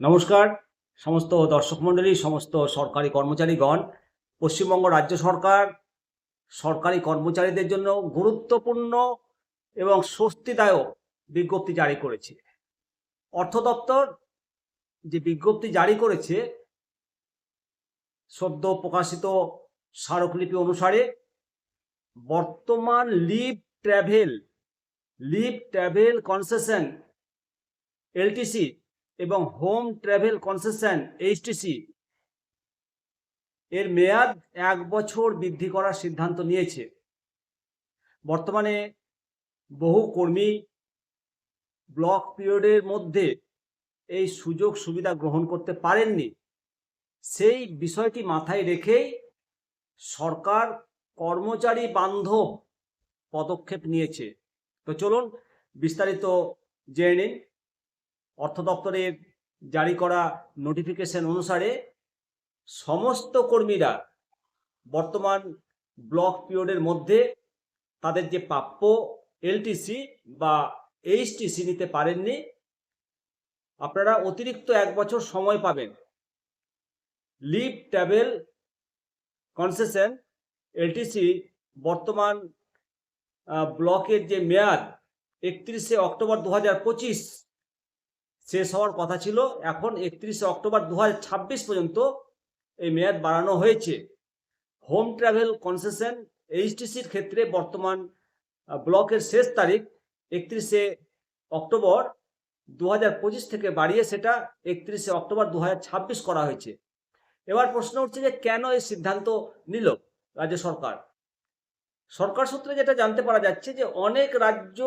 নমস্কার। সমস্ত দর্শক মণ্ডলী, সমস্ত সরকারি কর্মচারীগণ, পশ্চিমবঙ্গ রাজ্য সরকার, সরকারি কর্মচারীদের জন্য গুরুত্বপূর্ণ এবং স্বস্তিদায়ক বিজ্ঞপ্তি জারি করেছে। অর্থ দপ্তর যে বিজ্ঞপ্তি জারি করেছে, সদ্য প্রকাশিত স্মারকলিপি অনুসারে বর্তমান leave travel leave travel concession, LTC এবং হোম ট্রাভেল কনসেশন, এইচটিসি, এর মেয়াদ এক বছর বৃদ্ধি করার সিদ্ধান্ত নিয়েছে। বর্তমানে বহু কর্মী ব্লক পিরিয়ডের মধ্যে এই সুযোগ সুবিধা গ্রহণ করতে পারেননি। সেই বিষয়টি মাথায় রেখেই সরকার কর্মচারী বান্ধব পদক্ষেপ নিয়েছে। তো চলুন বিস্তারিত জেনে নিন। অর্থ দপ্তরের জারি করা নোটিফিকেশন অনুসারে সমস্ত কর্মীরা বর্তমান ব্লক পিরিয়ডের মধ্যে তাদের যে প্রাপ্য এলটিসি বা এইচটিসি নিতে পারেননি। আপনারা অতিরিক্ত এক বছর সময় পাবেন। লিভ ট্যাবেল কনসেশন এলটিসি বর্তমান ব্লকের যে মেয়াদ একত্রিশে অক্টোবর দু হাজার পঁচিশ শেষ হওয়ার কথা ছিল। এখন একত্রিশে অক্টোবর দু হাজার ছাব্বিশ পর্যন্ত এই মেয়াদ বাড়ানো হয়েছে। হোম ট্রাভেল কনসেশন এইচটিসির ক্ষেত্রে বর্তমান ব্লকের শেষ তারিখ একত্রিশে অক্টোবর দু হাজার পঁচিশ থেকে বাড়িয়ে সেটা একত্রিশে অক্টোবর দু হাজার ছাব্বিশ করা হয়েছে। এবার প্রশ্ন উঠছে যে কেন এই সিদ্ধান্ত নিল রাজ্য সরকার? সরকার সূত্রে যেটা জানতে পারা যাচ্ছে যে অনেক রাজ্য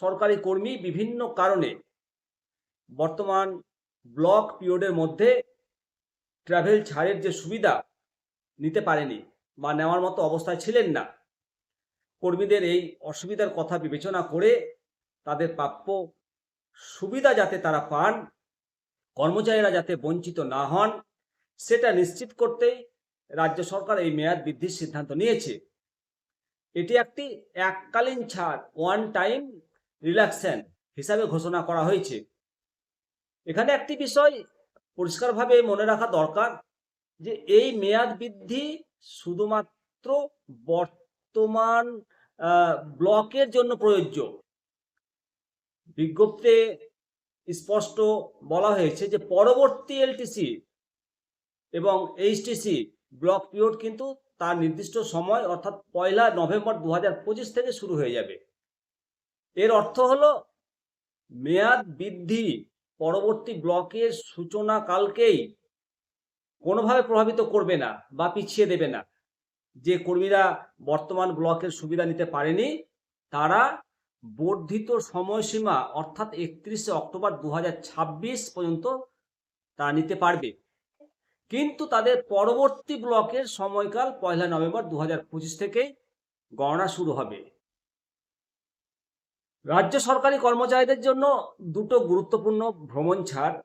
সরকারি কর্মী বিভিন্ন কারণে বর্তমান ব্লক পিরিয়ডের মধ্যে ট্রাভেল ছাড়ের যে সুবিধা নিতে পারেনি বা নেওয়ার মতো অবস্থায় ছিলেন না, কর্মীদের এই অসুবিধার কথা বিবেচনা করে তাদের প্রাপ্য সুবিধা যাতে তারা পান, কর্মচারীরা যাতে বঞ্চিত না হন, সেটা নিশ্চিত করতেই রাজ্য সরকার এই মেয়াদ বৃদ্ধির সিদ্ধান্ত নিয়েছে। এটি একটি এককালীন ছাড় ওয়ান টাইম রিল্যাক্সেন হিসাবে ঘোষণা করা হয়েছে। এখানে একটি বিষয় পরিষ্কারভাবে মনে রাখা দরকার যে এই মেয়াদ বৃদ্ধি শুধুমাত্র বর্তমান ব্লকের জন্য প্রযোজ্য। বিজ্ঞপ্তিতে স্পষ্ট বলা হয়েছে যে পরবর্তী এলটিসি এবং এইচটিসি ব্লক পিরিয়ড কিন্তু তার নির্দিষ্ট সময় অর্থাৎ পয়লা নভেম্বর দু হাজার পঁচিশ থেকে শুরু হয়ে যাবে। এর অর্থ হলো মেয়াদ বৃদ্ধি পরবর্তী ব্লকের সূচনা কালকেই কোনোভাবে প্রভাবিত করবে না বা পিছিয়ে দেবে না। যে কর্মীরা বর্তমান ব্লকের সুবিধা নিতে পারেনি, তারা বর্ধিত সময়সীমা অর্থাৎ একত্রিশে অক্টোবর দু হাজার ছাব্বিশ পর্যন্ত তা নিতে পারবে। কিন্তু তাদের পরবর্তী ব্লকের সময়কাল পয়লা নভেম্বর দু থেকে গণনা শুরু হবে। রাজ্য সরকারি কর্মচারীদের জন্য দুটো গুরুত্বপূর্ণ ভ্রমণ ছাড়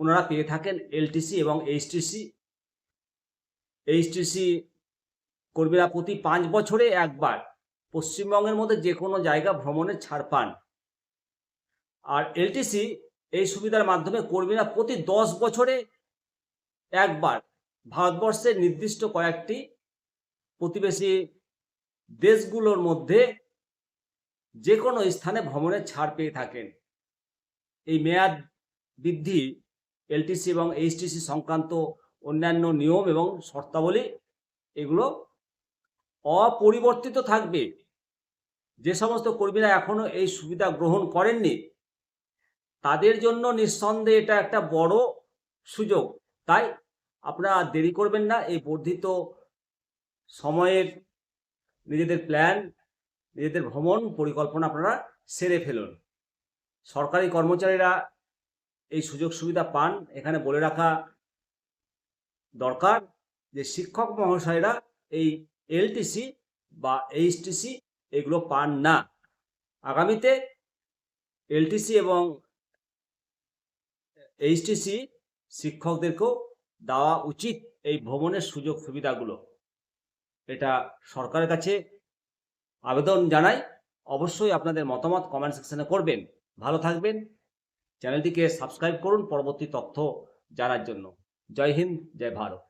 ওনারা পেয়ে থাকেন এলটিসি এবং এইচটিসি। এইচটিসি কর্মীরা প্রতি পাঁচ বছরে একবার পশ্চিমবঙ্গের মধ্যে যে কোনো জায়গা ভ্রমণের ছাড় পান। আর এলটিসি এই সুবিধার মাধ্যমে কর্মীরা প্রতি দশ বছরে একবার ভারতবর্ষের নির্দিষ্ট কয়েকটি প্রতিবেশী দেশগুলোর মধ্যে যে কোনো স্থানে ভ্রমণের ছাড় পেয়ে থাকেন। এই মেয়াদ বৃদ্ধি এলটিসি এবং এইচটিসি সংক্রান্ত অন্যান্য নিয়ম এবং শর্তাবলী, এগুলো অপরিবর্তিত থাকবে। যে সমস্ত কর্মীরা এখনও এই সুবিধা গ্রহণ করেননি, তাদের জন্য নিঃসন্দেহে এটা একটা বড় সুযোগ। তাই আপনারা দেরি করবেন না, এই বর্ধিত সময়ের নিজেদের প্ল্যান নিজেদের ভ্রমণ পরিকল্পনা আপনারা সেরে ফেলুন। সরকারি কর্মচারীরা এই সুযোগ সুবিধা পান, এখানে বলে রাখা দরকার যে শিক্ষক মহাশয়রা এই এলটিসি বা এইচটিসি এগুলো পান না। আগামীতে এলটিসি এবং এইচটিসি শিক্ষকদেরকেও দেওয়া উচিত এই ভ্রমণের সুযোগ সুবিধাগুলো। এটা সরকারের কাছে আবেদন জানাই। অবশ্যই আপনাদের মতামত কমেন্ট সেকশনে করবেন। ভালো থাকবেন। চ্যানেলটিকে সাবস্ক্রাইব করুন। পরবর্তী তথ্য জানার জন্য। জয় হিন্দ, জয় ভারত।